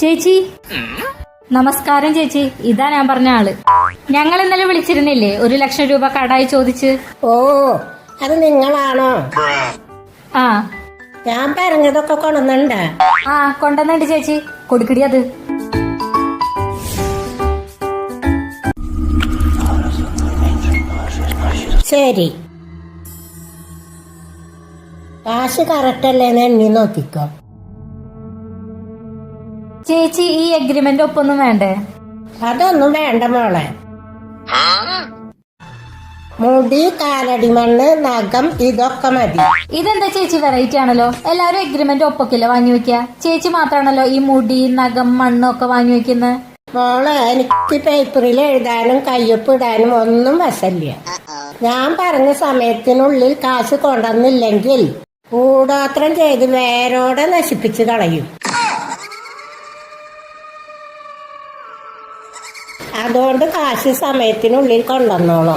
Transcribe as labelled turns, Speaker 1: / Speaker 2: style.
Speaker 1: ചേച്ചി. നമസ്കാരം ചേച്ചി. ഇതാ ഞാൻ പറഞ്ഞ ആൾ. ഞങ്ങൾ ഇന്നലെ വിളിച്ചിരുന്നില്ലേ? ഒരു ലക്ഷം രൂപ കടായി ചോദിച്ച്.
Speaker 2: ഓ അത് നിങ്ങളാണോ?
Speaker 1: ആ.
Speaker 2: ഞാൻ പറഞ്ഞതൊക്കെ കൊണ്ടുവന്നുണ്ട്
Speaker 1: ആ കൊണ്ടുവന്നുണ്ട് ചേച്ചി. കൊടുക്കടി അത്.
Speaker 2: ശരി. കാശ് കറക്റ്റ് അല്ലേന്ന് എണ്ണി നോക്കിക്കോ.
Speaker 1: ചേച്ചി ഈ അഗ്രിമെന്റ് ഒപ്പൊന്നും വേണ്ടേ?
Speaker 2: അതൊന്നും വേണ്ട മോളെ. മുടി കാലടി മണ്ണ് നഖം ഇതൊക്കെ മതി.
Speaker 1: ഇതെന്താ ചേച്ചി വെറൈറ്റി ആണല്ലോ? എല്ലാരും അഗ്രിമെന്റ് ഒപ്പൊക്കില്ല വാങ്ങി വെക്കുക ചേച്ചി മാത്രാണല്ലോ ഈ മുടി നഖം മണ്ണും ഒക്കെ വാങ്ങി വെക്കുന്നത്
Speaker 2: മോളെ എനിക്ക് പേപ്പറിൽ എഴുതാനും കയ്യൊപ്പ് ഇടാനും ഒന്നും വശല്ല ഞാൻ പറഞ്ഞ സമയത്തിനുള്ളിൽ കാശ് കൊണ്ടുവന്നില്ലെങ്കിൽ കൂടോത്രം ചെയ്ത് വേരോടെ നശിപ്പിച്ചു കളയും. അതുകൊണ്ട് കാശ് സമയത്തിനുള്ളിൽ കൊണ്ടുവന്നോളൂ.